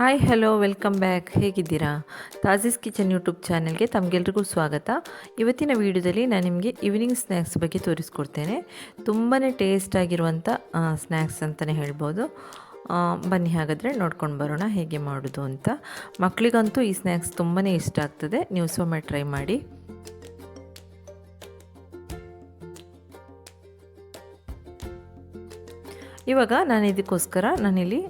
Hi hello welcome back ಹೇಗಿದ್ದೀರಾ? ತಾಜಿಸ್ kitchen YouTube ಚಾನೆಲ್ಗೆ ತಮಗೆಲ್ರಿಗೂ ಸ್ವಾಗತ. ಇವತ್ತಿನ ವಿಡಿಯೋದಲ್ಲಿ ನಾನು ನಿಮಗೆ ಈವ್ನಿಂಗ್ ಸ್ನ್ಯಾಕ್ಸ್ ಬಗ್ಗೆ ತೋರಿಸ್ಕೊಡ್ತೇನೆ. ತುಂಬಾ ಟೇಸ್ಟ್ ಆಗಿರುವಂಥ ಸ್ನ್ಯಾಕ್ಸ್ ಅಂತಲೇ ಹೇಳ್ಬೋದು. ಬನ್ನಿ ಹಾಗಾದರೆ ನೋಡ್ಕೊಂಡು ಬರೋಣ ಹೇಗೆ ಮಾಡೋದು ಅಂತ. ಮಕ್ಕಳಿಗಂತೂ ಈ ಸ್ನ್ಯಾಕ್ಸ್ ತುಂಬಾ ಇಷ್ಟ ಆಗ್ತದೆ. ನೀವು ಸೊಮ್ಮೆ ಟ್ರೈ ಮಾಡಿ. ಇವಾಗ ನಾನು ಇದಕ್ಕೋಸ್ಕರ ನಾನಿಲ್ಲಿ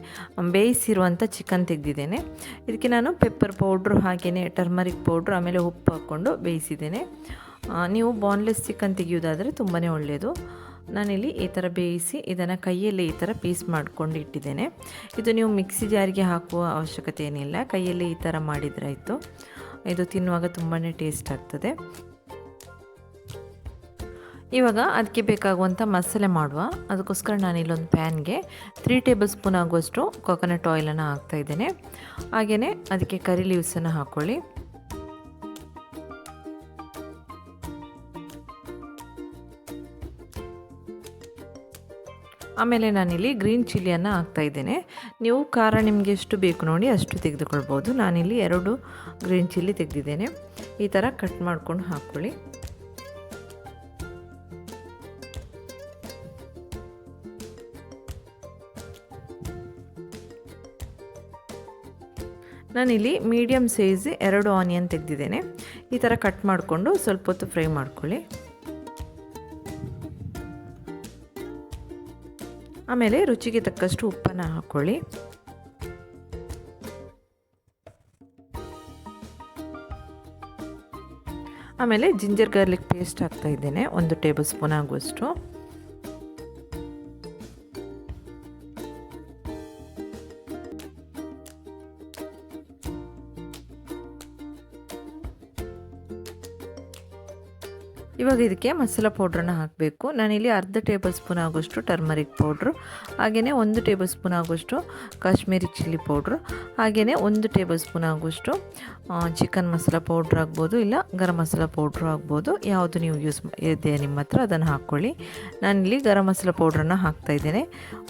ಬೇಯಿಸಿರುವಂಥ ಚಿಕನ್ ತೆಗೆದಿದ್ದೇನೆ. ಇದಕ್ಕೆ ನಾನು ಪೆಪ್ಪರ್ ಪೌಡ್ರು ಹಾಗೆಯೇ ಟರ್ಮರಿಕ್ ಪೌಡ್ರು, ಆಮೇಲೆ ಉಪ್ಪು ಹಾಕ್ಕೊಂಡು ಬೇಯಿಸಿದ್ದೇನೆ. ನೀವು ಬಾನ್ಲೆಸ್ ಚಿಕನ್ ತೆಗೆಯೋದಾದರೆ ತುಂಬಾ ಒಳ್ಳೆಯದು. ನಾನಿಲ್ಲಿ ಈ ಥರ ಬೇಯಿಸಿ ಇದನ್ನು ಕೈಯಲ್ಲಿ ಈ ಥರ ಪೀಸ್ ಮಾಡ್ಕೊಂಡು ಇಟ್ಟಿದ್ದೇನೆ. ಇದು ನೀವು ಮಿಕ್ಸಿ ಜಾರಿಗೆ ಹಾಕುವ ಅವಶ್ಯಕತೆ ಏನಿಲ್ಲ. ಕೈಯಲ್ಲಿ ಈ ಥರ ಮಾಡಿದ್ರಾಯಿತು ಇದು ತಿನ್ನುವಾಗ ತುಂಬಾ ಟೇಸ್ಟ್ ಆಗ್ತದೆ. ಇವಾಗ ಅದಕ್ಕೆ ಬೇಕಾಗುವಂಥ ಮಸಾಲೆ ಮಾಡುವ. ಅದಕ್ಕೋಸ್ಕರ ನಾನು ಇಲ್ಲೊಂದು ಪ್ಯಾನ್ಗೆ ತ್ರೀ ಟೇಬಲ್ ಸ್ಪೂನ್ ಆಗುವಷ್ಟು ಕೊಕೊನಟ್ ಆಯಿಲನ್ನು ಹಾಕ್ತಾಯಿದ್ದೇನೆ ಹಾಗೆಯೇ ಅದಕ್ಕೆ ಕರಿ ಲೀವ್ಸನ್ನು ಹಾಕ್ಕೊಳ್ಳಿ ಆಮೇಲೆ ನಾನಿಲ್ಲಿ ಗ್ರೀನ್ ಚಿಲ್ಲಿಯನ್ನು ಹಾಕ್ತಾಯಿದ್ದೇನೆ ನೀವು ಖಾರ ನಿಮಗೆ ಎಷ್ಟು ಬೇಕು ನೋಡಿ ಅಷ್ಟು ತೆಗೆದುಕೊಳ್ಬೋದು. ನಾನಿಲ್ಲಿ ಎರಡು ಗ್ರೀನ್ ಚಿಲ್ಲಿ ತೆಗೆದಿದ್ದೇನೆ. ಈ ಥರ ಕಟ್ ಮಾಡ್ಕೊಂಡು ಹಾಕ್ಕೊಳ್ಳಿ ನಾನಿಲ್ಲಿ ಮೀಡಿಯಮ್ ಸೈಜ್ ಎರಡು ಆನಿಯನ್ ತೆಗೆದಿದ್ದೇನೆ. ಈ ಥರ ಕಟ್ ಮಾಡಿಕೊಂಡು ಸ್ವಲ್ಪ ಹೊತ್ತು ಫ್ರೈ ಮಾಡ್ಕೊಳ್ಳಿ. ಆಮೇಲೆ ರುಚಿಗೆ ತಕ್ಕಷ್ಟು ಉಪ್ಪನ್ನು ಹಾಕ್ಕೊಳ್ಳಿ ಆಮೇಲೆ ಜಿಂಜರ್ ಗಾರ್ಲಿಕ್ ಪೇಸ್ಟ್ ಹಾಕ್ತಾ ಇದ್ದೇನೆ. ಒಂದು ಟೇಬಲ್ ಸ್ಪೂನ್ ಆಗುವಷ್ಟು. ಇವಾಗ ಇದಕ್ಕೆ ಮಸಾಲ ಪೌಡ್ರನ್ನ ಹಾಕಬೇಕು. ನಾನಿಲ್ಲಿ ಅರ್ಧ ಟೇಬಲ್ ಸ್ಪೂನ್ ಆಗೋಷ್ಟು ಟರ್ಮರಿಕ್ ಪೌಡ್ರು ಹಾಗೆಯೇ ಒಂದು ಟೇಬಲ್ ಸ್ಪೂನ್ ಆಗೋಷ್ಟು ಕಾಶ್ಮೀರಿ ಚಿಲ್ಲಿ ಪೌಡ್ರು ಹಾಗೆಯೇ ಒಂದು ಟೇಬಲ್ ಸ್ಪೂನ್ ಆಗೋಷ್ಟು ಚಿಕನ್ ಮಸಾಲ ಪೌಡ್ರ್ ಆಗ್ಬೋದು, ಇಲ್ಲ ಗರಂ ಮಸಾಲ ಪೌಡ್ರು ಆಗ್ಬೋದು. ಯಾವುದು ನೀವು ಯೂಸ್ ಇದೆ ನಿಮ್ಮ ಹತ್ರ ಅದನ್ನು ಹಾಕ್ಕೊಳ್ಳಿ ನಾನಿಲ್ಲಿ ಗರಂ ಮಸಾಲ ಪೌಡ್ರನ್ನು ಹಾಕ್ತಾಯಿದ್ದೇನೆ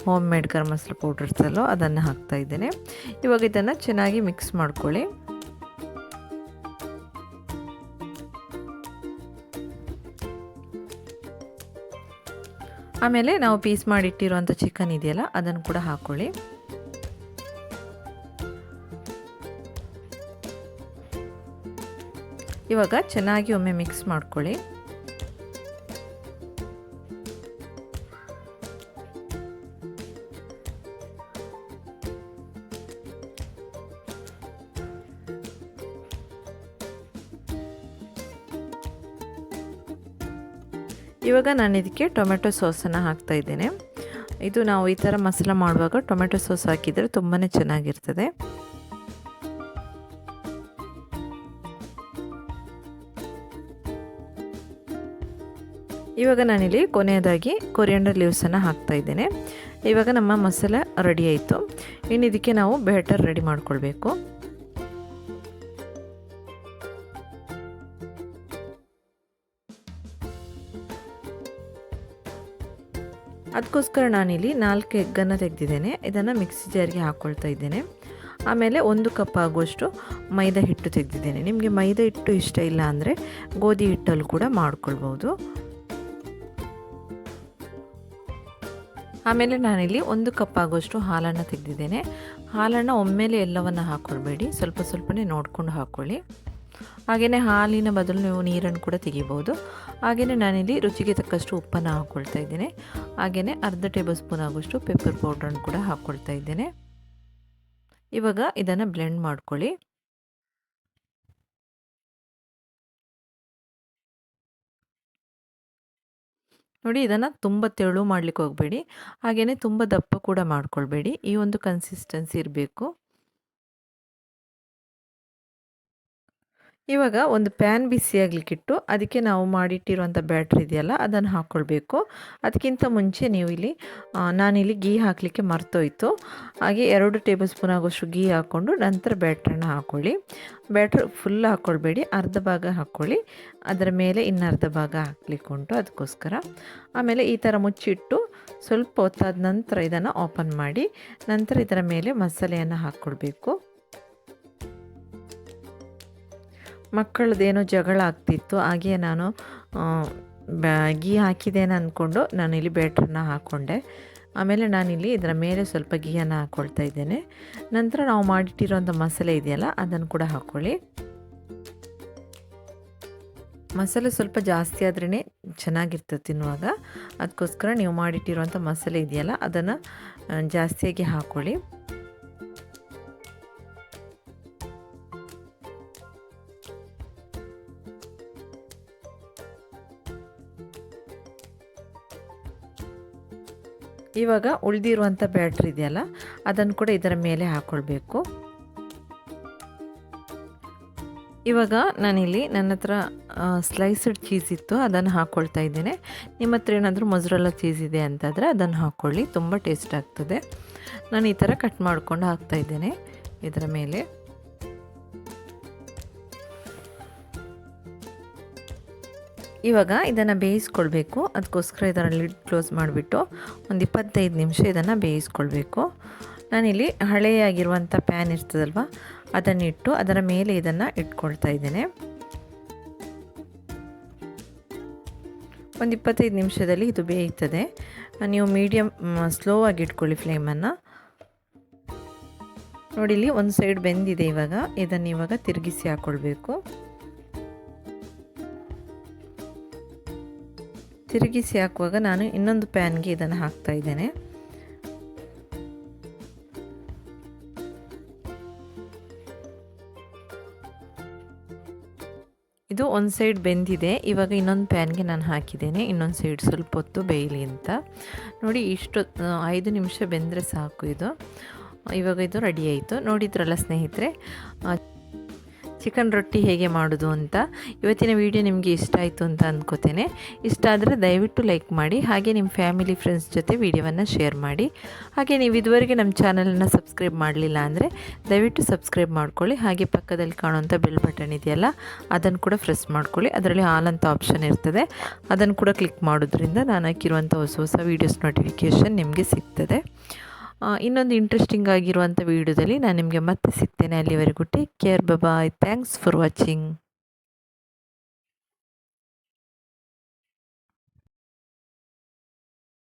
home made garam masala powder ಇರ್ತಲ್ಲೋ ಅದನ್ನು ಹಾಕ್ತಾಯಿದ್ದೇನೆ ಇವಾಗ ಇದನ್ನು ಚೆನ್ನಾಗಿ ಮಿಕ್ಸ್ ಮಾಡ್ಕೊಳ್ಳಿ. ಆಮೇಲೆ ನಾವು ಪೀಸ್ ಮಾಡಿಟ್ಟಿರುವಂಥ ಚಿಕನ್ ಇದೆಯಲ್ಲ ಅದನ್ನು ಕೂಡ ಹಾಕ್ಕೊಳ್ಳಿ ಇವಾಗ ಚೆನ್ನಾಗಿ ಒಮ್ಮೆ ಮಿಕ್ಸ್ ಮಾಡ್ಕೊಳ್ಳಿ. ಇವಾಗ ನಾನು ಇದಕ್ಕೆ ಟೊಮೆಟೊ ಸಾಸನ್ನು ಹಾಕ್ತಾ ಇದ್ದೇನೆ. ಇದು ನಾವು ಈ ಥರ ಮಸಾಲ ಮಾಡುವಾಗ ಟೊಮೆಟೊ ಸಾಸ್ ಹಾಕಿದರೆ ತುಂಬಾ ಚೆನ್ನಾಗಿರ್ತದೆ. ಇವಾಗ ನಾನಿಲ್ಲಿ ಕೊನೆಯದಾಗಿ ಕೊರಿಯಂಡರ್ ಲೀವ್ಸನ್ನು ಹಾಕ್ತಾ ಇದ್ದೇನೆ. ಇವಾಗ ನಮ್ಮ ಮಸಾಲ ರೆಡಿ ಆಯಿತು. ಇನ್ನು ಇದಕ್ಕೆ ನಾವು ಬ್ಯಾಟರ್ ರೆಡಿ ಮಾಡ್ಕೊಳ್ಬೇಕು. ಅದಕ್ಕೋಸ್ಕರ ನಾನಿಲ್ಲಿ ನಾಲ್ಕು ಎಗ್ಗನ್ನು ತೆಗೆದಿದ್ದೇನೆ. ಇದನ್ನು ಮಿಕ್ಸಿ ಜಾರಿಗೆ ಹಾಕ್ಕೊಳ್ತಾ ಇದ್ದೇನೆ. ಆಮೇಲೆ ಒಂದು ಕಪ್ ಆಗುವಷ್ಟು ಮೈದಾ ಹಿಟ್ಟು ತೆಗೆದಿದ್ದೇನೆ. ನಿಮಗೆ ಮೈದಾ ಹಿಟ್ಟು ಇಷ್ಟ ಇಲ್ಲ ಅಂದರೆ ಗೋಧಿ ಹಿಟ್ಟಲ್ಲಿ ಕೂಡ ಮಾಡ್ಕೊಳ್ಬೋದು. ಆಮೇಲೆ ನಾನಿಲ್ಲಿ ಒಂದು ಕಪ್ ಆಗುವಷ್ಟು ಹಾಲನ್ನು ತೆಗೆದಿದ್ದೇನೆ. ಹಾಲನ್ನು ಒಮ್ಮೆಲೆ ಎಲ್ಲವನ್ನು ಹಾಕ್ಕೊಳ್ಬೇಡಿ ಸ್ವಲ್ಪ ಸ್ವಲ್ಪನೇ ನೋಡಿಕೊಂಡು ಹಾಕ್ಕೊಳ್ಳಿ ಹಾಗೆಯೇ ಹಾಲಿನ ಬದಲು ನೀವು ನೀರನ್ನು ಕೂಡ ತೆಗಿಬೋದು ಹಾಗೆಯೇ ನಾನಿಲ್ಲಿ ರುಚಿಗೆ ತಕ್ಕಷ್ಟು ಉಪ್ಪನ್ನು ಹಾಕ್ಕೊಳ್ತಾ ಇದ್ದೇನೆ. ಹಾಗೆಯೇ ಅರ್ಧ ಟೇಬಲ್ ಸ್ಪೂನ್ ಆಗುವಷ್ಟು ಪೆಪ್ಪರ್ ಪೌಡ್ರನ್ನು ಕೂಡ ಹಾಕ್ಕೊಳ್ತಾ ಇದ್ದೇನೆ. ಇವಾಗ ಇದನ್ನು ಬ್ಲೆಂಡ್ ಮಾಡ್ಕೊಳ್ಳಿ. ನೋಡಿ, ಇದನ್ನು ತುಂಬ ತೆಳು ಮಾಡಲಿಕ್ಕೆ ಹೋಗಬೇಡಿ. ಹಾಗೆಯೇ ತುಂಬ ದಪ್ಪ ಕೂಡ ಮಾಡ್ಕೊಳ್ಬೇಡಿ. ಈ ಒಂದು ಕನ್ಸಿಸ್ಟೆನ್ಸಿ ಇರಬೇಕು. ಇವಾಗ ಒಂದು ಪ್ಯಾನ್ ಬಿಸಿಯಾಗಲಿಕ್ಕಿಟ್ಟು ಅದಕ್ಕೆ ನಾವು ಮಾಡಿಟ್ಟಿರುವಂಥ ಬ್ಯಾಟ್ರಿ ಇದೆಯಲ್ಲ, ಅದನ್ನು ಹಾಕ್ಕೊಳ್ಬೇಕು ಅದಕ್ಕಿಂತ ಮುಂಚೆ ನೀವು ಇಲ್ಲಿ ನಾನಿಲ್ಲಿ ಗೀ ಹಾಕಲಿಕ್ಕೆ ಮರ್ತೋಯ್ತು. ಹಾಗೆ ಎರಡು ಟೇಬಲ್ ಸ್ಪೂನ್ ಆಗೋಷ್ಟು ಗೀ ಹಾಕ್ಕೊಂಡು ನಂತರ ಬ್ಯಾಟ್ರನ್ನ ಹಾಕ್ಕೊಳ್ಳಿ ಬ್ಯಾಟ್ರ್ ಫುಲ್ ಹಾಕ್ಕೊಳ್ಬೇಡಿ ಅರ್ಧ ಭಾಗ ಹಾಕ್ಕೊಳ್ಳಿ ಅದರ ಮೇಲೆ ಇನ್ನರ್ಧ ಭಾಗ ಹಾಕ್ಲಿಕ್ಕೆ ಉಂಟು ಅದಕ್ಕೋಸ್ಕರ. ಆಮೇಲೆ ಈ ಥರ ಮುಚ್ಚಿಟ್ಟು ಸ್ವಲ್ಪ ಹೊತ್ತಾದ ನಂತರ ಇದನ್ನು ಓಪನ್ ಮಾಡಿ, ನಂತರ ಇದರ ಮೇಲೆ ಮಸಾಲೆಯನ್ನು ಹಾಕ್ಕೊಳ್ಬೇಕು ಮಕ್ಕಳದ್ದೇನೋ ಜಗಳ ಆಗ್ತಿತ್ತು ಹಾಗೆಯೇ ನಾನು ಗೀ ಹಾಕಿದ್ದೇನೆ ಅಂದ್ಕೊಂಡು ನಾನು ಇಲ್ಲಿ ಬ್ಯಾಟ್ರನ್ನ ಹಾಕ್ಕೊಂಡೆ ಆಮೇಲೆ ನಾನಿಲ್ಲಿ ಇದರ ಮೇಲೆ ಸ್ವಲ್ಪ ಗೀಯನ್ನು ಹಾಕ್ಕೊಳ್ತಾ ಇದ್ದೇನೆ. ನಂತರ ನಾವು ಮಾಡಿಟ್ಟಿರೋಂಥ ಮಸಾಲೆ ಇದೆಯಲ್ಲ, ಅದನ್ನು ಕೂಡ ಹಾಕ್ಕೊಳ್ಳಿ ಮಸಾಲೆ ಸ್ವಲ್ಪ ಜಾಸ್ತಿ ಆದ್ರೇ ಚೆನ್ನಾಗಿರ್ತದೆ ತಿನ್ನುವಾಗ. ಅದಕ್ಕೋಸ್ಕರ ನೀವು ಮಾಡಿಟ್ಟಿರುವಂಥ ಮಸಾಲೆ ಇದೆಯಲ್ಲ, ಅದನ್ನು ಜಾಸ್ತಿಯಾಗಿ ಹಾಕ್ಕೊಳ್ಳಿ ಇವಾಗ ಉಳಿದಿರುವಂಥ ಬ್ಯಾಟ್ರಿ ಇದೆಯಲ್ಲ, ಅದನ್ನು ಕೂಡ ಇದರ ಮೇಲೆ ಹಾಕ್ಕೊಳ್ಬೇಕು ಇವಾಗ ನಾನಿಲ್ಲಿ ನನ್ನ ಹತ್ರ ಸ್ಲೈಸ್ಡ್ ಚೀಸ್ ಇತ್ತು, ಅದನ್ನು ಹಾಕ್ಕೊಳ್ತಾ ಇದ್ದೇನೆ. ನಿಮ್ಮ ಹತ್ರ ಏನಾದರೂ ಮೊಸರಲ್ಲ ಚೀಸ್ ಇದೆ ಅಂತಂದರೆ ಅದನ್ನು ಹಾಕ್ಕೊಳ್ಳಿ ತುಂಬ ಟೇಸ್ಟ್ ಆಗ್ತದೆ. ನಾನು ಈ ಥರ ಕಟ್ ಮಾಡಿಕೊಂಡು ಹಾಕ್ತಾ ಇದ್ದೇನೆ, ಇದರ ಮೇಲೆ. ಇವಾಗ ಇದನ್ನು ಬೇಯಿಸ್ಕೊಳ್ಬೇಕು. ಅದಕ್ಕೋಸ್ಕರ ಇದರ ಲಿಡ್ ಕ್ಲೋಸ್ ಮಾಡಿಬಿಟ್ಟು ಒಂದು ಇಪ್ಪತ್ತೈದು ನಿಮಿಷ ಇದನ್ನು ಬೇಯಿಸ್ಕೊಳ್ಬೇಕು. ನಾನಿಲ್ಲಿ ಹಳೆಯಾಗಿರುವಂಥ ಪ್ಯಾನ್ ಇರ್ತದಲ್ವ ಅದನ್ನಿಟ್ಟು ಅದರ ಮೇಲೆ ಇದನ್ನು ಇಟ್ಕೊಳ್ತಾ ಇದ್ದೇನೆ. ಒಂದು ಇಪ್ಪತ್ತೈದು ನಿಮಿಷದಲ್ಲಿ ಇದು ಬೇಯುತ್ತದೆ ನೀವು ಮೀಡಿಯಮ್ ಸ್ಲೋ ಆಗಿ ಇಟ್ಕೊಳ್ಳಿ ಫ್ಲೇಮನ್ನು ನೋಡಿ, ಇಲ್ಲಿ ಒಂದು ಸೈಡ್ ಬೆಂದಿದೆ ಇವಾಗ. ಇದನ್ನು ಇವಾಗ ತಿರುಗಿಸಿ ಹಾಕ್ಕೊಳ್ಬೇಕು ತಿರುಗಿಸಿ ಹಾಕುವಾಗ ನಾನು ಇನ್ನೊಂದು ಪ್ಯಾನ್ಗೆ ಇದನ್ನು ಹಾಕ್ತಾ ಇದ್ದೇನೆ. ಇದು ಒಂದು ಸೈಡ್ ಬೆಂದಿದೆ. ಇವಾಗ ಇನ್ನೊಂದು ಪ್ಯಾನ್ಗೆ ನಾನು ಹಾಕಿದ್ದೇನೆ. ಇನ್ನೊಂದು ಸೈಡ್ ಸ್ವಲ್ಪ ಹೊತ್ತು ಬೇಯಲಿ ಅಂತ. ನೋಡಿ, ಇಷ್ಟು ಐದು ನಿಮಿಷ ಬೆಂದರೆ ಸಾಕು ಇದು. ಇವಾಗ ಇದು ರೆಡಿ ಆಯಿತು. ನೋಡಿದ್ರಲ್ಲ ಸ್ನೇಹಿತರೆ ಚಿಕನ್ ರೊಟ್ಟಿ ಹೇಗೆ ಮಾಡೋದು ಅಂತ ಇವತ್ತಿನ ವಿಡಿಯೋ ನಿಮಗೆ ಇಷ್ಟ ಆಯಿತು ಅಂತ ಅಂದ್ಕೋತೇನೆ ಇಷ್ಟ ಆದರೆ ದಯವಿಟ್ಟು ಲೈಕ್ ಮಾಡಿ, ಹಾಗೆ ನಿಮ್ಮ ಫ್ಯಾಮಿಲಿ ಫ್ರೆಂಡ್ಸ್ ಜೊತೆ ವಿಡಿಯೋವನ್ನು ಶೇರ್ ಮಾಡಿ. ಹಾಗೆ ನೀವು ಇದುವರೆಗೆ ನಮ್ಮ ಚಾನಲನ್ನು ಸಬ್ಸ್ಕ್ರೈಬ್ ಮಾಡಲಿಲ್ಲ ಅಂದರೆ ದಯವಿಟ್ಟು ಸಬ್ಸ್ಕ್ರೈಬ್ ಮಾಡ್ಕೊಳ್ಳಿ. ಹಾಗೆ ಪಕ್ಕದಲ್ಲಿ ಕಾಣುವಂಥ ಬೆಲ್ ಬಟನ್ ಇದೆಯಲ್ಲ, ಅದನ್ನು ಕೂಡ ಪ್ರೆಸ್ ಮಾಡ್ಕೊಳ್ಳಿ. ಅದರಲ್ಲಿ ಆಲ್ ಅಂತ ಆಪ್ಷನ್ ಇರ್ತದೆ. ಅದನ್ನು ಕೂಡ ಕ್ಲಿಕ್ ಮಾಡೋದ್ರಿಂದ ನಾನು ಹಾಕಿರುವಂಥ ಹೊಸ ಹೊಸ ವೀಡಿಯೋಸ್ ನೋಟಿಫಿಕೇಷನ್ ನಿಮಗೆ ಸಿಗ್ತದೆ. ಇನ್ನೊಂದು ಇಂಟ್ರೆಸ್ಟಿಂಗ್ ಆಗಿರುವಂಥ ವೀಡಿಯೋದಲ್ಲಿ ನಾನು ನಿಮಗೆ ಮತ್ತೆ ಸಿಗ್ತೇನೆ ಅಲ್ಲಿವರೆಗೂ. Take care bye thanks for watching